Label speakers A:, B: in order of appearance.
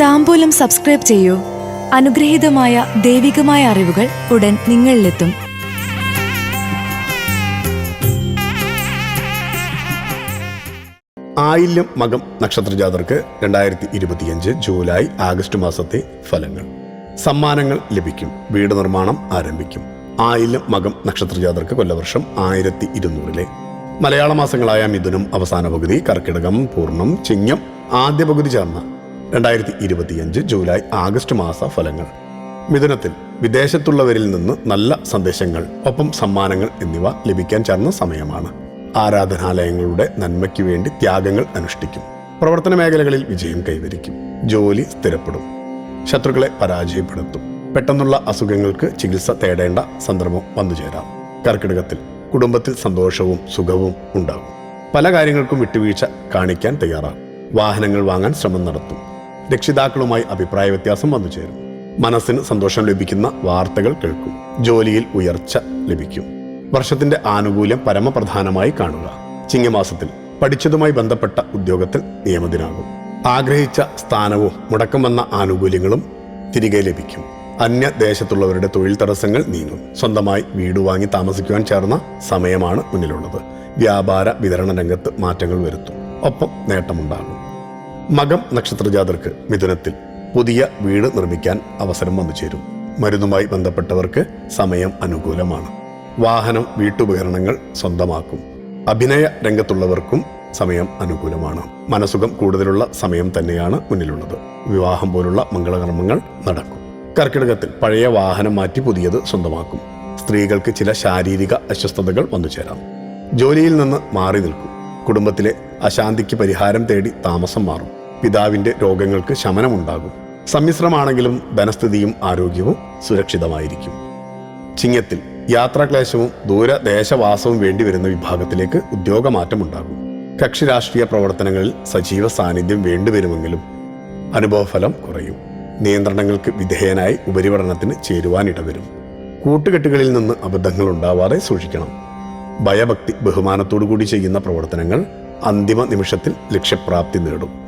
A: താമ്പൂലം subscribe ചെയ്യൂ. അനുഗ്രഹീതമായ ദൈവികമായ അറിവുകൾ ഉടൻ നിങ്ങളിലെത്തും.
B: ആയില്യം മകം നക്ഷത്രജാതർക്ക് രണ്ടായിരത്തി ഇരുപത്തിയഞ്ച് ജൂലൈ ആഗസ്റ്റ് മാസത്തെ ഫലങ്ങൾ. സമ്മാനങ്ങൾ ലഭിക്കും. വീട് നിർമ്മാണം ആരംഭിക്കും. ആയില്യം മകം നക്ഷത്രജാതർക്ക് കൊല്ലവർഷം ആയിരത്തി ഇരുന്നൂറിലെ മലയാള മാസങ്ങളായ മിഥുനം അവസാന പകുതി കർക്കിടകം പൂർണം ചിങ്ങം ആദ്യ പകുതി ചേർന്ന രണ്ടായിരത്തി ഇരുപത്തിയഞ്ച് ജൂലൈ ആഗസ്റ്റ് മാസ ഫലങ്ങൾ. മിഥുനത്തിൽ വിദേശത്തുള്ളവരിൽ നിന്ന് നല്ല സന്ദേശങ്ങൾ ഒപ്പം സമ്മാനങ്ങൾ എന്നിവ ലഭിക്കാൻ ചേർന്ന സമയമാണ്. ആരാധനാലയങ്ങളുടെ നന്മയ്ക്ക് വേണ്ടി ത്യാഗങ്ങൾ അനുഷ്ഠിക്കും. പ്രവർത്തന മേഖലകളിൽ വിജയം കൈവരിക്കും. ജോലി സ്ഥിരപ്പെടും. ശത്രുക്കളെ പരാജയപ്പെടുത്തും. പെട്ടെന്നുള്ള അസുഖങ്ങൾക്ക് ചികിത്സ തേടേണ്ട സന്ദർഭം വന്നു ചേരാം. കർക്കിടകത്തിൽ കുടുംബത്തിൽ സന്തോഷവും സുഖവും ഉണ്ടാകും. പല കാര്യങ്ങൾക്കും വിട്ടുവീഴ്ച കാണിക്കാൻ തയ്യാറാകും വാഹനങ്ങൾ വാങ്ങാൻ ശ്രമം നടത്തും. രക്ഷിതാക്കളുമായി അഭിപ്രായ വ്യത്യാസം വന്നുചേരും മനസ്സിന് സന്തോഷം ലഭിക്കുന്ന വാർത്തകൾ കേൾക്കും. ജോലിയിൽ ഉയർച്ച ലഭിക്കും. വർഷത്തിന്റെ ആനുകൂല്യം പരമപ്രധാനമായി കാണുക. ചിങ്ങമാസത്തിൽ പഠിച്ചതുമായി ബന്ധപ്പെട്ട ഉദ്യോഗത്തിൽ നിയമത്തിനാകും ആഗ്രഹിച്ച സ്ഥാനവും മുടക്കം വന്ന ആനുകൂല്യങ്ങളും തിരികെ ലഭിക്കും. അന്യദേശത്തുള്ളവരുടെ തൊഴിൽ തടസ്സങ്ങൾ നീങ്ങും. സ്വന്തമായി വീട് വാങ്ങി താമസിക്കുവാൻ ചേർന്ന സമയമാണ് മുന്നിലുള്ളത്. വ്യാപാര വിതരണ രംഗത്ത് മാറ്റങ്ങൾ വരുത്തും. ഒപ്പം നേട്ടമുണ്ടാകും. മകം നക്ഷത്രജാതർക്ക് മിഥുനത്തിൽ പുതിയ വീട് നിർമ്മിക്കാൻ അവസരം വന്നു ചേരും. മരുന്നുമായി ബന്ധപ്പെട്ടവർക്ക് സമയം അനുകൂലമാണ്. വാഹനം വീട്ടുപകരണങ്ങൾ സ്വന്തമാക്കും. അഭിനയ രംഗത്തുള്ളവർക്കും സമയം അനുകൂലമാണ്. മനസുഖം കൂടുതലുള്ള സമയം തന്നെയാണ് മുന്നിലുള്ളത്. വിവാഹം പോലുള്ള മംഗളകർമ്മങ്ങൾ നടക്കും. കർക്കിടകത്തിൽ പഴയ വാഹനം മാറ്റി പുതിയത് സ്വന്തമാക്കും. സ്ത്രീകൾക്ക് ചില ശാരീരിക അസ്വസ്ഥതകൾ വന്നു ചേരാം. ജോലിയിൽ നിന്ന് മാറി നിൽക്കും. കുടുംബത്തിലെ അശാന്തിക്ക് പരിഹാരം തേടി താമസം മാറും. പിതാവിന്റെ രോഗങ്ങൾക്ക് ശമനമുണ്ടാകും. സമ്മിശ്രമാണെങ്കിലും ധനസ്ഥിതിയും ആരോഗ്യവും സുരക്ഷിതമായിരിക്കും. ചിങ്ങത്തിൽ യാത്രാക്ലേശവും ദൂരദേശവാസവും വേണ്ടിവരുന്ന വിഭാഗത്തിലേക്ക് ഉദ്യോഗമാറ്റമുണ്ടാകും. കക്ഷി രാഷ്ട്രീയ പ്രവർത്തനങ്ങളിൽ സജീവ സാന്നിധ്യം വേണ്ടിവരുമെങ്കിലും അനുഭവഫലം കുറയും. നിയന്ത്രണങ്ങൾക്ക് വിധേയനായി ഉപരിപഠനത്തിന് ചേരുവാനിടവരും കൂട്ടുകെട്ടുകളിൽ നിന്ന് അബദ്ധങ്ങൾ ഉണ്ടാവാതെ സൂക്ഷിക്കണം. ഭയഭക്തി ബഹുമാനത്തോടുകൂടി ചെയ്യുന്ന പ്രവർത്തനങ്ങൾ അന്തിമ നിമിഷത്തിൽ ലക്ഷ്യപ്രാപ്തി നേടും.